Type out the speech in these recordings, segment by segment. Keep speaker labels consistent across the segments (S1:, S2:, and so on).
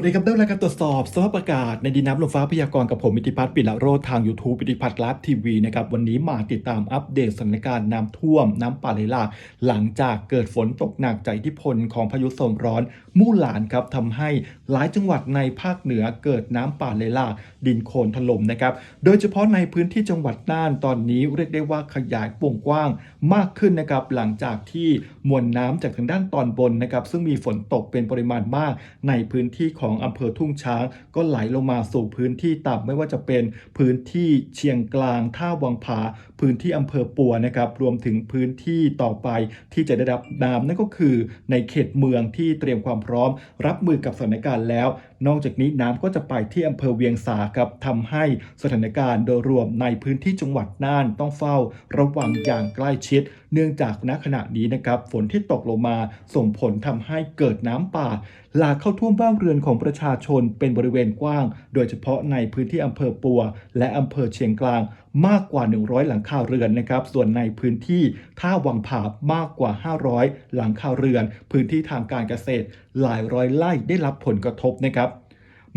S1: สวัสดีครับด้เวลาการตรวจสอบสภาพอากาศในดินน้ำลมฟ้าพยากรณ์กับผมอิทิพัฒน์ปิละโรธทาง YouTube อิทิพัฒน์ไลฟ์ทีวีนะครับวันนี้มาติดตามอัปเดตสถานการณ์น้ำท่วม น้ำป่าไหลหลากหลังจากเกิดฝนตกหนักจากอิทธิพลของพายุโซนร้อนมู่หลานครับทำให้หลายจังหวัดในภาคเหนือเกิดน้ำป่าไหลหลากดินโคลนถล่มนะครับโดยเฉพาะในพื้นที่จังหวัดน่านตอนนี้เรียกได้ว่าขยายวงกว้างมากขึ้นนะครับหลังจากที่มวลน้ำจากทางด้านตอนบนนะครับซึ่งมีฝนตกเป็นปริมาณมากในพื้นที่ของอำเภอทุ่งช้าง ก็ไหลลงมาสู่พื้นที่ต่ำไม่ว่าจะเป็นพื้นที่เชียงกลางท่าวังผา พื้นที่อำเภอปัวนะครับรวมถึงพื้นที่ต่อไปที่จะได้รับน้ำนั่นก็คือในเขตเมืองที่เตรียมความพร้อม รับมือกับสถานการณ์แล้ว นอกจากนี้น้ำก็จะไปที่อำเภอเวียงสาครับทำให้สถานการณ์โดยรวมในพื้นที่จังหวัดน่านต้องเฝ้า ระวังอย่างใกล้ชิด เนื่องจากณขณะนี้นะครับฝนที่ตกลงมาส่งผลทำให้เกิดน้ำป่า หลากเข้าท่วมบ้านเรือนของประชาชนเป็นบริเวณกว้าง โดยเฉพาะในพื้นที่อำเภอปัว และอำเภอเชียงกลางมากกว่า 100 หลังคาเรือนนะครับ ส่วนในพื้นที่ท่าวังผามากกว่า 500 หลังคาเรือน พื้นที่ทางการเกษตร หลายร้อยไร่ได้รับผลกระทบนะครับ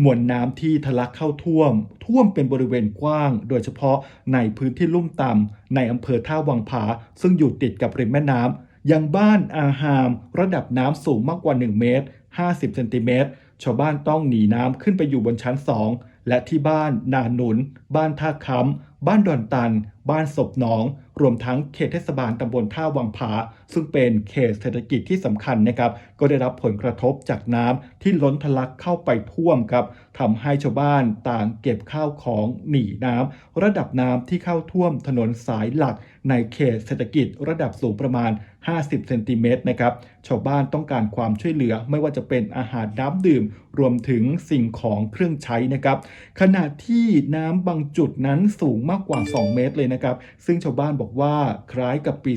S1: มวลน้ำที่ทะลักเข้าท่วม ท่วมเป็นบริเวณกว้าง โดยเฉพาะในพื้นที่ลุ่มต่ำในอำเภอท่าวังผา ซึ่งอยู่ติดกับริมแม่น้ำยังบ้านอาหาม ระดับน้ำสูงมากกว่า 1 เมตร 50 เซนติเมตร ชาวบ้านต้องหนีน้ำขึ้นไปอยู่บนชั้น 2 และที่บ้านนาหนุน บ้านท่าค้ำ บ้านดอนตัน บ้านศพหนอง รวมทั้งเขตเทศบาลตำบลท่าวังผา ซึ่งเป็นเขตเศรษฐกิจที่สำคัญนะครับ ก็ได้รับผลกระทบจากน้ำที่ล้นทะลักเข้าไปท่วมครับทำให้ชาวบ้านต่างเก็บข้าวของหนีน้ำระดับน้ำที่เข้าท่วมถนนสายหลัก ในเขตเศรษฐกิจระดับสูงประมาณ 50 เซนติเมตรนะครับ ชาวบ้านต้องการความช่วยเหลือไม่ว่าจะเป็นอาหารน้ำดื่ม รวมถึงสิ่งของเครื่องใช้นะครับ ขณะที่น้ำบางจุดนั้นสูงมากากว่า 2 เมตรเลยนะครับ ซึ่งชาวบ้านบอกว่าคล้ายกับปี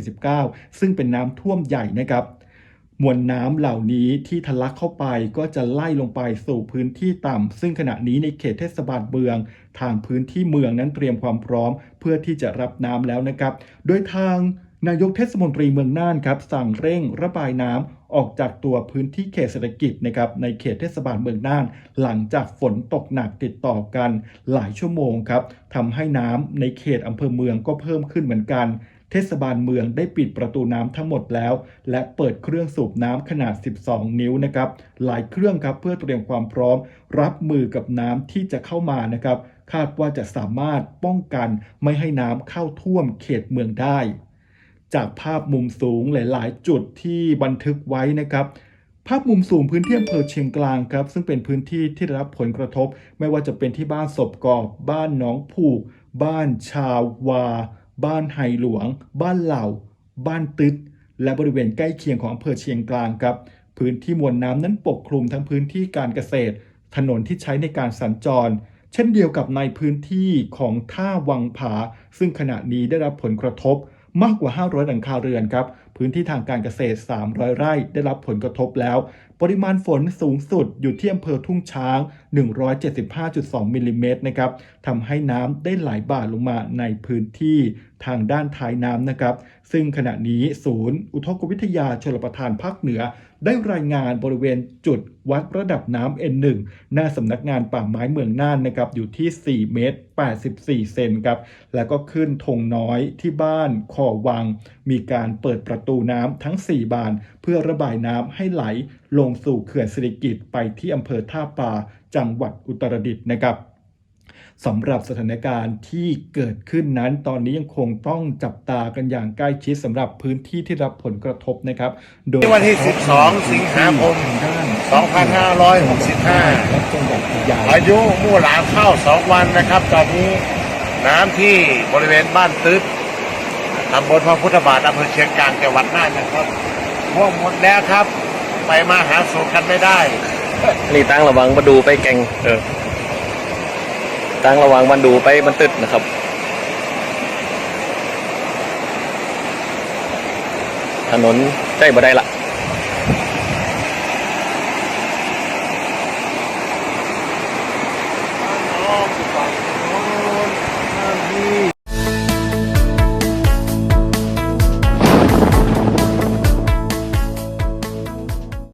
S1: 2549 ซึ่งเป็นน้ำท่วมใหญ่นะครับมวลน้ำเหล่านี้ที่ทะลักเข้าไปก็จะไล่ลงไปสู่พื้นที่ต่ำ ซึ่งขณะนี้ในเขตเทศบาลเมือง ทางพื้นที่เมืองนั้นเตรียมความพร้อม เพื่อที่จะรับน้ำแล้วนะครับ โดยทาง นายกเทศมนตรีเมืองน่านครับสั่งเร่งระบายน้ำออกจากตัวพื้นที่เขตเศรษฐกิจนะครับในเขตเทศบาลเมืองน่าน หลังจากฝนตกหนักติดต่อกันหลายชั่วโมงครับทำให้น้ำในเขตอำเภอเมืองก็เพิ่มขึ้นเหมือนกัน เทศบาลเมืองได้ปิดประตูน้ำทั้งหมดแล้ว และเปิดเครื่องสูบน้ำขนาด 12 นิ้วนะครับหลายเครื่องครับเพื่อเตรียมความพร้อม รับมือกับน้ำที่จะเข้ามานะครับคาดว่าจะสามารถป้องกันไม่ให้น้ำเข้าท่วมเขตเมืองได้ จากภาพมุมสูงหลาย ๆ จุดที่บันทึกไว้นะครับ ภาพมุมสูงพื้นที่อำเภอเชียงกลางครับ ซึ่งเป็นพื้นที่ที่ได้รับผลกระทบ ไม่ว่าจะเป็นที่บ้านศพกอบ บ้านหนองผูก บ้านชาววาบ้านไฮหลวง บ้านเหล่า บ้านตึดและบริเวณใกล้เคียงของอำเภอเชียงกลางครับ พื้นที่มวลน้ำนั้นปกคลุมทั้งพื้นที่การเกษตร ถนนที่ใช้ในการสัญจร เช่นเดียวกับในพื้นที่ของท่าวังผา ซึ่งขณะนี้ได้รับผลกระทบ มากกว่า 500 หลังคาเรือนครับ พื้นที่ทางการเกษตร 300 ไร่ได้รับผลกระทบแล้ว ปริมาณฝนสูงสุดอยู่ที่อำเภอทุ่งช้าง 175.2มิลลิเมตรนะครับทำให้น้ำได้ไหลบ่าลงมาในพื้นที่ทางด้านท้ายน้ำนะครับ ซึ่งขณะนี้ศูนย์อุทกวิทยาชลประทานภาคเหนือ ได้รายงานบริเวณจุดวัดระดับน้ำ N1 หน้าสำนักงานป่าไม้เมืองน่านนะครับอยู่ที่ 4 เมตร 84 เซนครับ แล้วก็ขึ้นธงน้อยที่บ้านคอวัง มีการเปิดประตูน้ำทั้ง 4 บาน เพื่อระบายน้ำให้ไหล ลงสู่เขื่อนสิริกิตไปที่อำเภอท่าปาจังหวัดอุตรดิตถ์นะครับสำหรับสถานการณ์ที่เกิดขึ้นนั้นตอนนี้ยังคงต้องจับตากันอย่างใกล้ชิดสำหรับพื้นที่ที่รับผลกระทบนะครับ โดย
S2: วันที่ 12 สิงหาคม
S1: ทางด้าน
S2: 2565
S1: และจังหวัดพะเยา
S2: อายุมู่หลานเข้า 2 วันนะครับ ตอนนี้น้ำที่บริเวณบ้านตึ๊ดตำบลพระพุทธบาทอำเภอเชียงกลางจังหวัดน่านนะครับท่วมหมดแล้วครับ ไปมาหาสู่กันไม่ได้
S3: นี่ตั้งระวังมาดูไปแกงเออตั้งระวังมันดูไปมันตึดนะครับถนนใกล้บ่ได้ละ